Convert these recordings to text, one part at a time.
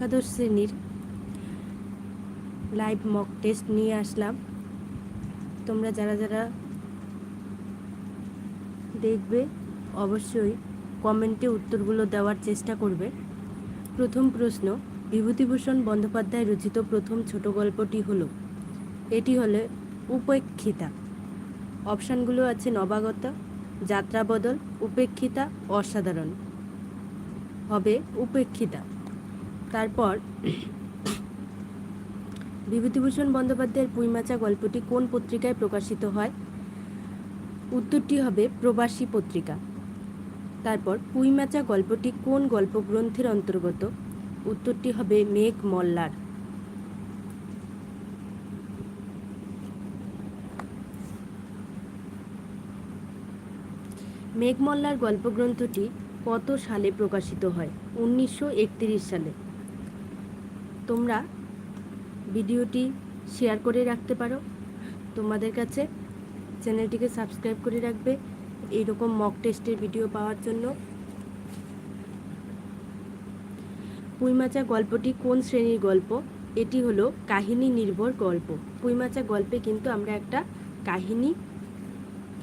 একাদশ শ্রেণির live mock test নিয়ে আসলাম। তোমরা যারা যারা দেখবে, অবশ্যই কমেন্টে উত্তরগুলো দেওয়ার চেষ্টা করবে। প্রথম প্রশ্ন, বিভূতিভূষণ বন্দ্যোপাধ্যায় রচিত প্রথম ছোট গল্পটি হলো, এটি হলো উপেক্ষিতা। অপশানগুলো আছে নবাগতা যাত্রাবদল উপেক্ষিতা, অসাধারণ। হবে উপেক্ষিতা। তারপর বিভূতিভূষণ বন্দ্যোপাধ্যায়ের পুইমাচা গল্পটি কোন পত্রিকায় প্রকাশিত হয়? উত্তরটি হবে প্রবাসী পত্রিকা। তারপর পুইমাচা গল্পটি কোন গল্পগ্রন্থের অন্তর্গত? উত্তরটি হবে মেঘ মল্লার। মেঘমল্লার গল্পগ্রন্থটি কত সালে প্রকাশিত হয়? উনিশশো সালে। তোমরা ভিডিওটি শেয়ার করে রাখতে পারো। তোমাদের কাছে চ্যানেলটিকে সাবস্ক্রাইব করে রাখবে এইরকম মক টেস্টের ভিডিও পাওয়ার জন্য। পুইমাচা গল্পটি কোন শ্রেণির গল্প? এটি হলো কাহিনী নির্ভর গল্প। পুইমাচা গল্পে কিন্তু আমরা একটা কাহিনী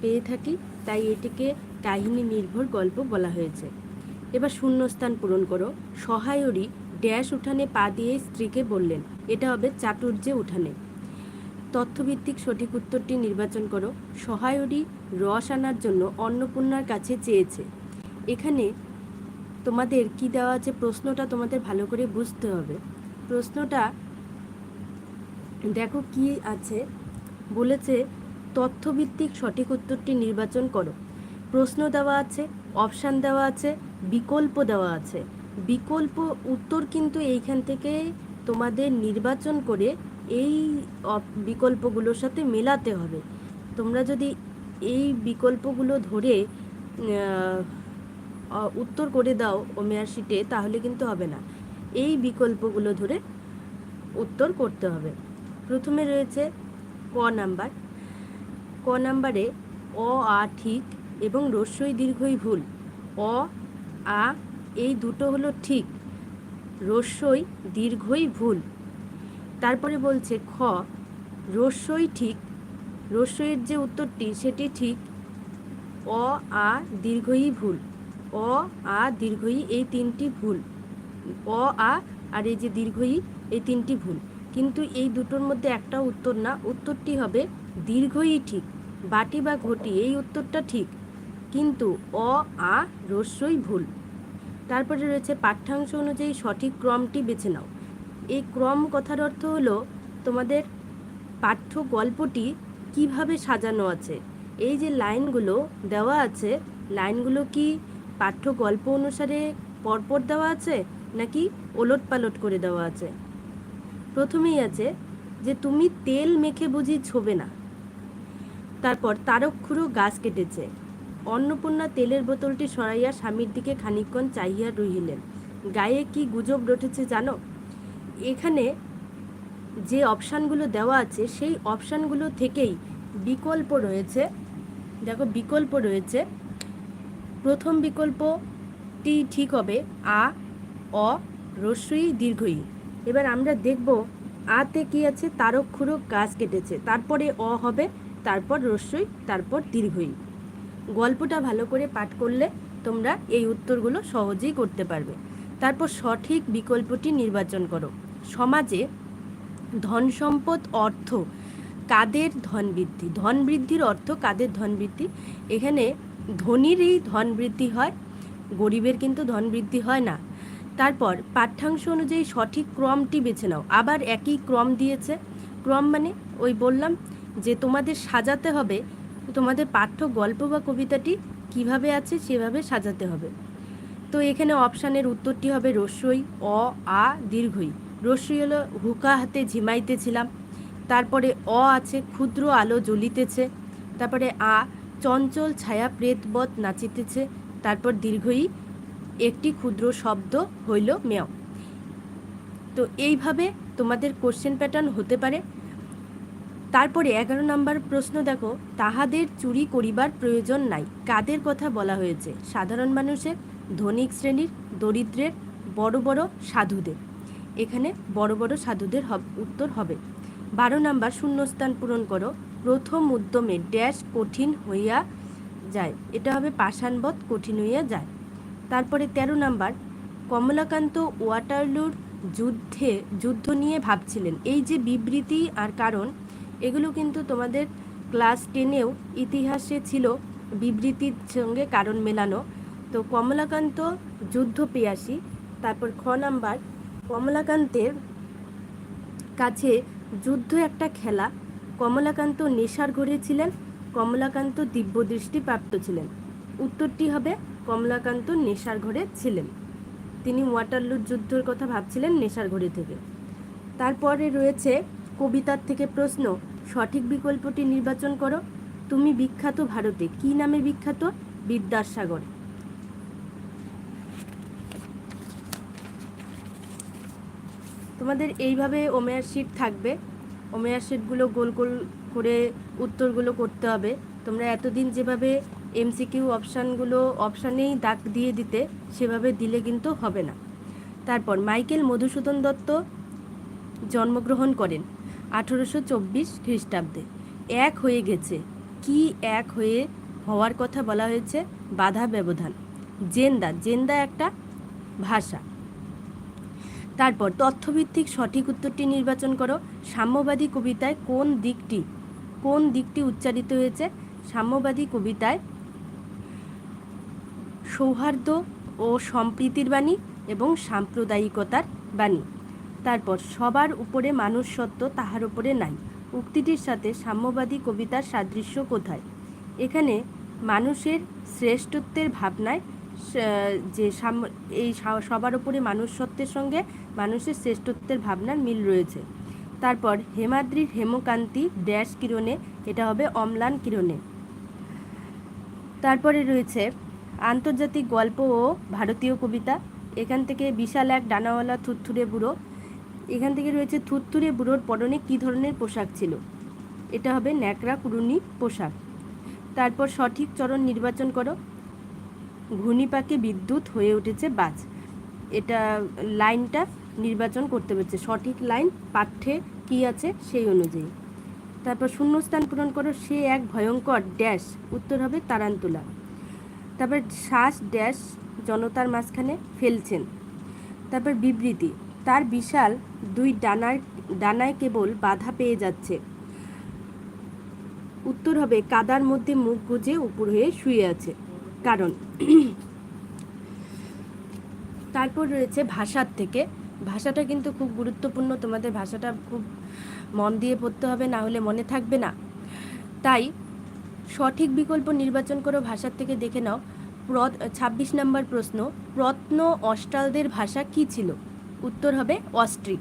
পেয়ে থাকি, তাই এটিকে কাহিনী নির্ভর গল্প বলা হয়েছে। এবার শূন্যস্থান পূরণ করো। সহায়রী ড্যাশ উঠানে পা দিয়ে স্ত্রীকে বললেন, এটা হবে চাটুর্যে উঠানে। তথ্যভিত্তিক সঠিক উত্তরটি নির্বাচন করো। সহায়রী রস আনার জন্য অন্নপূর্ণার কাছে চেয়েছে। এখানে তোমাদের কি দেওয়া আছে প্রশ্নটা তোমাদের ভালো করে বুঝতে হবে। প্রশ্নটা দেখো কি আছে। বলেছে, তথ্যভিত্তিক সঠিক উত্তরটি নির্বাচন করো। প্রশ্ন দেওয়া আছে, অপশান দেওয়া আছে, বিকল্প দেওয়া আছে। বিকল্প উত্তর কিন্তু এইখান থেকে তোমাদের নির্বাচন করে এই বিকল্পগুলোর সাথে মেলাতে হবে। তোমরা যদি এই বিকল্পগুলো ধরে উত্তর করে দাও ওমেয়ার শিটে, তাহলে কিন্তু হবে না। এই বিকল্পগুলো ধরে উত্তর করতে হবে। প্রথমে রয়েছে ক নাম্বার। ক নাম্বারে অ, আ, ঠিক এবং রস্যই দীর্ঘই ভুল। অ, আ এই দুটো হলো ঠিক। রস্যই দীর্ঘই ভুল। তারপরে বলছে খ, রস্যই ঠিক। রস্যইয়ের যে উত্তরটি, সেটি ঠিক। অ, আ, দীর্ঘই ভুল। অ, আ, দীর্ঘই এই তিনটি ভুল। অ, আ, আর এই যে দীর্ঘই, এই তিনটি ভুল। কিন্তু এই দুটোর মধ্যে একটা উত্তর না, উত্তরটি হবে দীর্ঘই ঠিক। বাটি বা ঘটি, এই উত্তরটা ঠিক। কিন্তু অ, আ, রস্যই ভুল। তারপরে রয়েছে পাঠ্যাংশ অনুযায়ী সঠিক ক্রমটি বেছে নাও। এই ক্রম কথার অর্থ হলো তোমাদের পাঠ্য গল্পটি কীভাবে সাজানো আছে। এই যে লাইনগুলো দেওয়া আছে, লাইনগুলো কি পাঠ্য গল্প অনুসারে পরপর দেওয়া আছে নাকি ওলট পালট করে দেওয়া আছে? প্রথমেই আছে যে তুমি তেল মেখে বুঝি ছোবে না। তারপর তারক্ষুরো গাছ কেটেছে। অন্নপূর্ণা তেলের বোতলটি সরাইয়া স্বামীর দিকে খানিকক্ষণ চাহিয়া রহিলেন। গায়ে কি গুজব রটেছে জানো? এখানে যে অপশানগুলো দেওয়া আছে, সেই অপশানগুলো থেকেই বিকল্প রয়েছে। দেখো, বিকল্প রয়েছে। প্রথম বিকল্পটি ঠিক হবে আ, অ রস্যই দীর্ঘই। এবার আমরা দেখব আতে কি আছে তারক্ষুরো গাছ কেটেছে। তারপরে অ হবে, তারপর রস্যই তারপর দীর্ঘই। গল্পটা ভালো করে পাঠ করলে তোমরা এই উত্তরগুলো সহজেই করতে পারবে। তারপর সঠিক বিকল্পটি নির্বাচন করো। সমাজে ধন সম্পদ অর্থ কাদের ধন বৃদ্ধি? ধন বৃদ্ধির অর্থ কাদের ধন বৃদ্ধি? এখানে ধনীরই ধন বৃদ্ধি হয়, গরিবের কিন্তু ধন বৃদ্ধি হয় না। তারপর পাঠ্যাংশ অনুযায়ী সঠিক ক্রমটি বেছে নাও। আবার একই ক্রম দিয়েছে। ক্রম মানে ওই বললাম যে তোমাদের সাজাতে হবে তোমাদের পাঠ্য গল্প বা কবিতাটি কীভাবে আছে সেভাবে সাজাতে হবে। তো এখানে অপশানের উত্তরটি হবে রস্যই অ, আ, দীর্ঘই। রস্যই হলো হুকা হাতে ঝিমাইতেছিলাম। তারপরে অ আছে ক্ষুদ্র আলো জ্বলিতেছে। তারপরে আ, চঞ্চল ছায়া প্রেতবৎ নাচিতেছে। তারপর দীর্ঘই একটি ক্ষুদ্র শব্দ হইল মেয়। তো এইভাবে তোমাদের কোশ্চেন প্যাটার্ন হতে পারে। তারপরে এগারো নম্বর প্রশ্ন দেখো, তাহাদের চুরি করিবার প্রয়োজন নাই। কাদের কথা বলা হয়েছে? সাধারণ মানুষের, ধনিক শ্রেণির, দরিদ্রের, বড় বড় সাধুদের। এখানে বড় বড় সাধুদের উত্তর হবে। বারো নাম্বার শূন্যস্থান পূরণ করো। প্রথম উদ্যমে ড্যাশ কঠিন হইয়া যায়। এটা হবে পাষাণবধ কঠিন হইয়া যায়। তারপরে তেরো নাম্বার, কমলাকান্ত ওয়াটারলুর যুদ্ধে, যুদ্ধ নিয়ে ভাবছিলেন। এই যে বিবৃতি আর কারণ এগুলো কিন্তু তোমাদের ক্লাস টেনেও ইতিহাসে ছিল বিবৃতির সঙ্গে কারণ মেলানো। তো কমলাকান্ত যুদ্ধ পেয়াসী, তারপর খ নাম্বার, কমলাকান্তের কাছে যুদ্ধ একটা খেলা। কমলাকান্ত নেশার ঘরে ছিলেন, কমলাকান্ত দিব্যদৃষ্টি প্রাপ্ত ছিলেন। উত্তরটি হবে, কমলাকান্ত নেশার ঘরে ছিলেন। তিনি ওয়াটারলুর যুদ্ধের কথা ভাবছিলেন নেশার ঘরে থেকে। তারপরে রয়েছে কবিতার থেকে প্রশ্ন, সঠিক বিকল্পটি নির্বাচন করো। তুমি বিখ্যাত ভারতে, কি নামে বিখ্যাত? বিদ্যাসাগর। তোমাদের এইভাবে ওমেয়ার শিট থাকবে। ওমেয়ার শিটগুলো গোল গোল করে উত্তরগুলো করতে হবে। তোমরা এতদিন যেভাবে এমসিকিউ অপশানগুলো, অপশানেই দাগ দিয়ে দিতে, সেভাবে দিলে কিন্তু হবে না। তারপর মাইকেল মধুসূদন দত্ত জন্মগ্রহণ করেন। আঠেরোশো চব্বিশ খ্রিস্টাব্দে। এক হয়ে গেছে। কি এক হয়ে হওয়ার কথা বলা হয়েছে? বাধা ব্যবধান। জেন্দা। জেন্দা একটা ভাষা। তারপর তথ্যভিত্তিক সঠিক উত্তরটি নির্বাচন করো। সাম্যবাদী কবিতায় কোন দিকটি কোন দিকটি উচ্চারিত হয়েছে? সাম্যবাদী কবিতায় সৌহার্দ্য ও সম্প্রীতির বাণী এবং সাম্প্রদায়িকতার বাণী। তারপর সবার উপরে মানুষ সত্য তাহার উপরে নাই। উক্তিটির সাথে সাম্যবাদী কবিতার সাদৃশ্য কোথায়? এখানে মানুষের শ্রেষ্ঠত্বের ভাবনায় যে এই সবার উপরে মানুষ সত্ত্বের সঙ্গে মানুষের শ্রেষ্ঠত্বের ভাবনার মিল রয়েছে। তারপর হেমাদ্রির হেমকান্তি ড্যাশ কিরণে, এটা হবে অম্লান কিরণে। তারপরে রয়েছে আন্তর্জাতিক গল্প ও ভারতীয় কবিতা। এখান থেকে বিশাল এক ডানাওয়ালা থুরথুরে বুড়ো এখান থেকে রয়েছে থুরথুরে বুড়োর পরনে কী ধরনের পোশাক ছিল? এটা হবে ন্যাকড়া কুড়ুনি পোশাক। তারপর সঠিক চরণ নির্বাচন করো। ঘূর্ণিপাকে বিদ্যুৎ হয়ে উঠেছে বাজ। এটা লাইনটা নির্বাচন করতে হচ্ছে। সঠিক লাইন, পাঠ্যে কী আছে সেই অনুযায়ী। তারপর শূন্যস্থান পূরণ করো। সে এক ভয়ঙ্কর ড্যাশ। উত্তর হবে তারান্তুলা। তারপর শ্বাস ড্যাশ জনতার মাঝখানে ফেলছেন। তারপর বিবৃতি। তার বিশাল দুই ডানার, ডানায় কেবল বাধা পেয়ে যাচ্ছে। উত্তর হবে, কাদার মধ্যে মুখ গুজে উপর হয়ে শুয়ে আছে। কারণ তারপর রয়েছে ভাষার থেকে। ভাষাটা কিন্তু খুব গুরুত্বপূর্ণ, তোমাদের ভাষাটা খুব মন দিয়ে পড়তে হবে, না হলে মনে থাকবে না। তাই সঠিক বিকল্প নির্বাচন করো, ভাষার থেকে দেখে নাও। প্র ছাব্বিশ নম্বর প্রশ্ন, প্রত্ন অষ্টালদের ভাষা কি ছিল? উত্তর হবে অস্ট্রিক।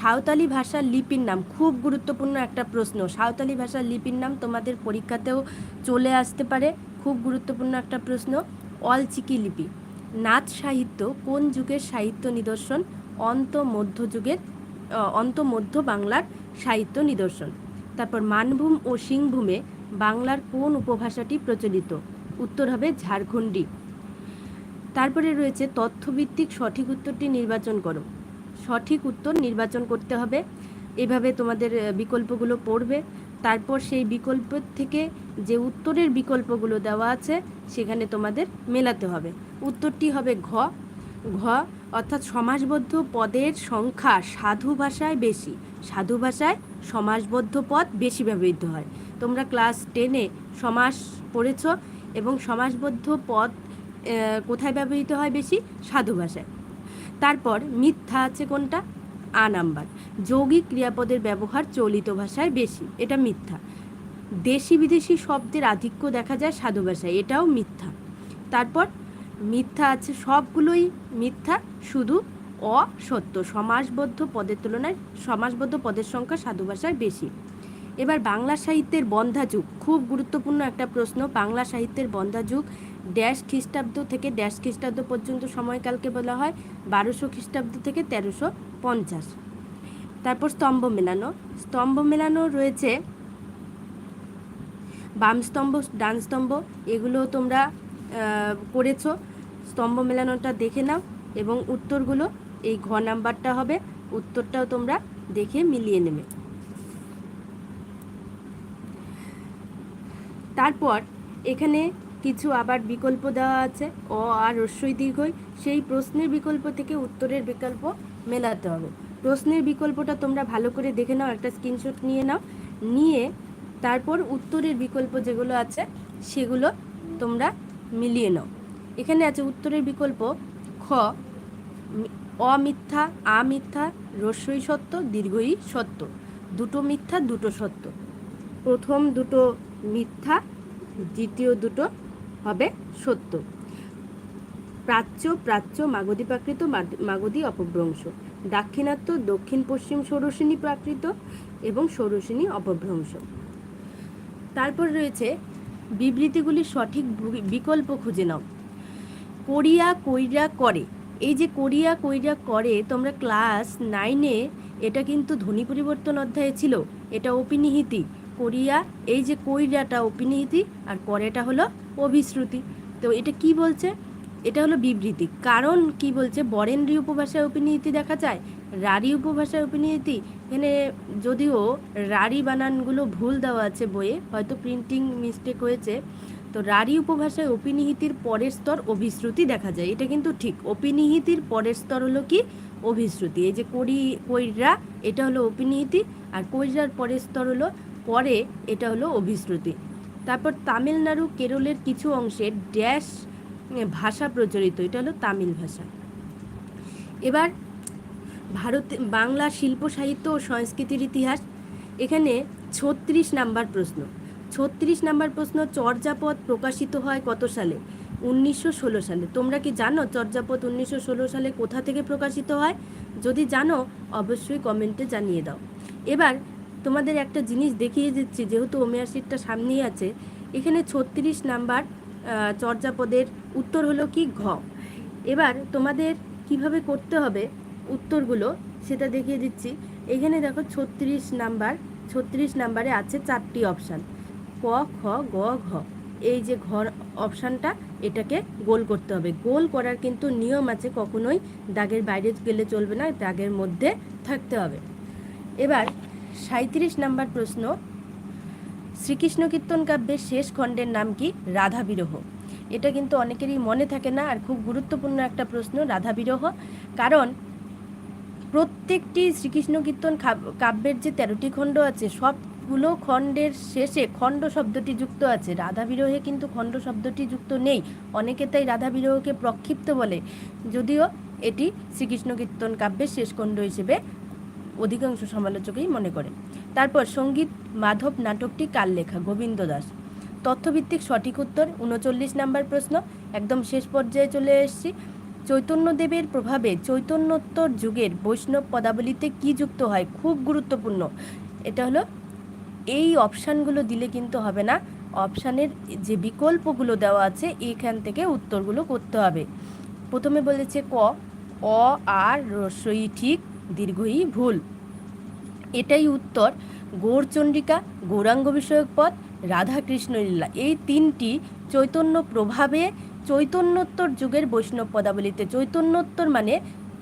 সাঁওতালি ভাষার লিপির নাম খুব গুরুত্বপূর্ণ একটা প্রশ্ন। সাঁওতালি ভাষার লিপির নাম তোমাদের পরীক্ষাতেও চলে আসতে পারে খুব গুরুত্বপূর্ণ একটা প্রশ্ন। অলচিকি লিপি। নাচ সাহিত্য কোন যুগের সাহিত্য নিদর্শন? অন্ত মধ্যযুগের আহ, অন্ত মধ্য বাংলার সাহিত্য নিদর্শন। তারপর মানভূম ও সিংভূমে বাংলার কোন উপভাষাটি প্রচলিত? উত্তর হবে ঝাড়খণ্ডী। তারপরে রয়েছে তথ্যভিত্তিক সঠিক উত্তরটি নির্বাচন করো। সঠিক উত্তর নির্বাচন করতে হবে। এভাবে তোমাদের বিকল্পগুলো পড়বে। তারপর সেই বিকল্প থেকে যে উত্তরের বিকল্পগুলো দেওয়া আছে, সেখানে তোমাদের মেলাতে হবে। উত্তরটি হবে ঘ। ঘ অর্থাৎ সমাসবদ্ধ পদের সংখ্যা সাধু ভাষায় বেশি। সাধু ভাষায় সমাসবদ্ধ পদ বেশি ব্যবহৃত হয়। তোমরা ক্লাস টেনে সমাস পড়েছ এবং সমাসবদ্ধ পদ কোথায় ব্যবহৃত হয় বেশি? সাধু ভাষায়। তারপর মিথ্যা আছে কোনটা? আ নাম্বার। যৌগিক ক্রিয়াপদের ব্যবহার চলিত ভাষায় বেশি, এটা মিথ্যা। দেশি বিদেশি শব্দের আধিক্য দেখা যায় সাধু ভাষায়, এটাও মিথ্যা। তারপর মিথ্যা আছে সবগুলোই মিথ্যা, শুধু অসত্য সমাসবদ্ধ পদের তুলনায় সমাসবদ্ধ পদের সংখ্যা সাধু ভাষায় বেশি। এবার বাংলা সাহিত্যের বন্ধা যুগ। খুব গুরুত্বপূর্ণ একটা প্রশ্ন, বাংলা সাহিত্যের বন্ধা যুগ ড্যাশ খ্রিস্টাব্দ থেকে ড্যাশ খ্রিস্টাব্দ পর্যন্ত সময়কালকে বলা হয়, বারোশো খ্রিস্টাব্দ থেকে তেরোশো পঞ্চাশ। তারপর স্তম্ভ মেলানো। স্তম্ভ মেলানো রয়েছে বাম স্তম্ভ, ডান স্তম্ভ, এগুলো তোমরা করেছ স্তম্ভ মেলানোটা দেখে নাও এবং উত্তরগুলো, এই ঘ নাম্বারটা হবে, উত্তরটাও তোমরা দেখে মিলিয়ে নেবে। তারপর এখানে কিছু আবার বিকল্প দেওয়া আছে। অ আর রস্যই দীর্ঘই। সেই প্রশ্নের বিকল্প থেকে উত্তরের বিকল্প মেলাতে হবে। প্রশ্নের বিকল্পটা তোমরা ভালো করে দেখে নাও, একটা স্ক্রিনশট নিয়ে নাও। নিয়ে তারপর উত্তরের বিকল্প যেগুলো আছে, সেগুলো তোমরা মিলিয়ে নাও। এখানে আছে উত্তরের বিকল্প খ অমিথ্যা আমিথ্যা রস্যই সত্য, দীর্ঘই সত্য। দুটো মিথ্যা, দুটো সত্য। প্রথম দুটো মিথ্যা, দ্বিতীয় দুটো হবে সত্য। প্রাচ্য প্রাচ্য মাগধী প্রাকৃত মাগধী অপভ্রংশ। দাক্ষিণাত্য, দক্ষিণ, পশ্চিম ষোড়শিনী প্রাকৃত এবং ষোড়শিনী অপভ্রংশ। তারপর রয়েছে বিবৃতিগুলির সঠিক বিকল্প খুঁজে নাও। কোরিয়া কইরা করে। এই যে কোরিয়া কইরা করে, তোমরা ক্লাস নাইনে, এটা কিন্তু ধ্বনি পরিবর্তন অধ্যায়ে ছিল, এটা অপিনিহিতি। কোরিয়া এই যে কইরাটা অপিনিহিতি আর করেটা হলো অভিশ্রুতি। তো এটা কি বলছে? এটা হলো বিবৃতি। কারণ কি বলছে? বরেন্দ্রী উপভাষায় অপিনিহিতি দেখা যায়, রারি উপভাষায় অপিনিহিতি এখানে যদিও রারি বানানগুলো ভুল দেওয়া আছে বইয়ে, হয়তো প্রিন্টিং মিস্টেক হয়েছে। তো রারি উপভাষায় অপিনিহিতির পরের স্তর অভিশ্রুতি দেখা যায়। এটা কিন্তু ঠিক। অপিনিহিতির পরের স্তর হলো কি? অভিশ্রুতি। এই যে করি কৈরা এটা হলো অপিনিহিতি আর কৈরার পরের স্তর হলো পরে এটা হলো অভিশ্রুতি। তারপর তামিলনাড়ু, কেরলের কিছু অংশে ড্যাশ ভাষা প্রচলিত, এটা হলো তামিল ভাষা। এবার ভারতে, বাংলা শিল্প, সাহিত্য ও সংস্কৃতির ইতিহাস, এখানে ছত্রিশ নাম্বার প্রশ্ন। ছত্রিশ নাম্বার প্রশ্ন, চর্যাপদ প্রকাশিত হয় কত সালে? উনিশশো ষোলো সালে। তোমরা কি জানো চর্যাপদ উনিশশো ষোলো সালে কোথা থেকে প্রকাশিত হয়? যদি জানো, অবশ্যই কমেন্টে জানিয়ে দাও। এবার তোমাদের একটা জিনিস দেখিয়ে দিচ্ছি, যেহেতু ওমেয়ার সিটটা সামনেই আছে। এখানে ছত্রিশ নাম্বার চর্যাপদের উত্তর হলো কি ঘ। এবার তোমাদের কীভাবে করতে হবে উত্তরগুলো সেটা দেখিয়ে দিচ্ছি। এখানে দেখো ছত্রিশ নাম্বার, ছত্রিশ নাম্বারে আছে চারটি অপশান। ক, খ, গ, ঘ। এই যে ঘর অপশানটা, এটাকে গোল করতে হবে। গোল করার কিন্তু নিয়ম আছে, কখনোই দাগের বাইরে গেলে চলবে না, দাগের মধ্যে থাকতে হবে। এবার সাঁত্রিশ নাম্বার প্রশ্ন, শ্রীকৃষ্ণ কীর্তন কাব্যের শেষ খণ্ডের নাম কি? রাধা বিরহ। এটা কিন্তু অনেকেরই মনে থাকে না, আর খুব গুরুত্বপূর্ণ একটা প্রশ্ন, রাধা বিরহ। কারণ প্রত্যেকটি শ্রীকৃষ্ণ কীর্তন কাব্যের যে তেরোটি খণ্ড আছে, সবগুলো খণ্ডের শেষে খণ্ড শব্দটি যুক্ত আছে। রাধা বিরহে কিন্তু খণ্ড শব্দটি যুক্ত নেই। অনেকে তাই রাধা বিরহকে প্রক্ষিপ্ত বলে। যদিও এটি শ্রীকৃষ্ণ কীর্তন কাব্যের শেষ খণ্ড হিসেবে অধিকাংশ সমালোচকই মনে করেন। তারপর সংগীত, মাধব নাটকটি কার লেখা? গোবিন্দ দাস। তথ্যভিত্তিক সঠিক উত্তর, উনচল্লিশ নাম্বার প্রশ্ন। একদম শেষ পর্যায়ে চলে এসেছি। চৈতন্যদেবের প্রভাবে চৈতন্যোত্তর যুগের বৈষ্ণব পদাবলিতে কি যুক্ত হয়? খুব গুরুত্বপূর্ণ। এটা হলো, এই অপশানগুলো দিলে কিন্তু হবে না। অপশানের যে বিকল্পগুলো দেওয়া আছে, এইখান থেকে উত্তরগুলো করতে হবে। প্রথমে বলেছে ক, অ আর রস্যই ঠিক। দীর্ঘই ভুল। এটাই উত্তর গৌরচন্ডিকা গৌরাঙ্গ বিষয়ক পদ, রাধাকৃষ্ণ লীলা। এই তিনটি চৈতন্য প্রভাবে চৈতন্যোত্তর যুগের বৈষ্ণব পদাবলিতে, চৈতন্যোত্তর মানে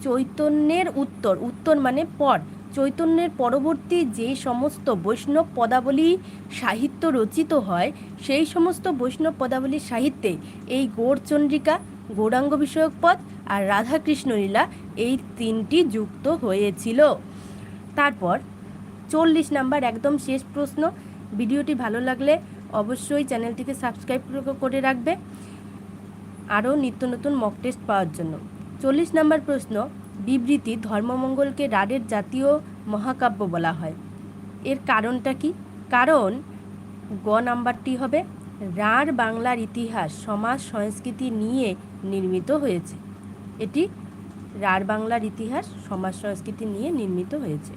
চৈতন্যের উত্তর উত্তর মানে পর। চৈতন্যের পরবর্তী যে সমস্ত বৈষ্ণব পদাবলী সাহিত্য রচিত হয়, সেই সমস্ত বৈষ্ণব পদাবলীর সাহিত্যে এই গৌরচন্দ্রিকা, গৌরাঙ্গ বিষয়ক পদ আর রাধাকৃষ্ণ লীলা এই তিনটি যুক্ত হয়েছিল। তারপর চল্লিশ নাম্বার একদম শেষ প্রশ্ন। ভিডিওটি ভালো লাগলে অবশ্যই চ্যানেলটিকে সাবস্ক্রাইব করে রাখবে। আরও নিত্য নতুন মক টেস্ট পাওয়ার জন্য। চল্লিশ নাম্বার প্রশ্ন, বিবৃতি ধর্মমঙ্গলকে রাডের জাতীয় মহাকাব্য বলা হয়। এর কারণটা কি? কারণ গ নাম্বারটি হবে, রাঢ় বাংলার ইতিহাস সমাজ সংস্কৃতি নিয়ে নির্মিত হয়েছে। এটি রাঢ় বাংলার ইতিহাস সমাজ সংস্কৃতি নিয়ে নির্মিত হয়েছে।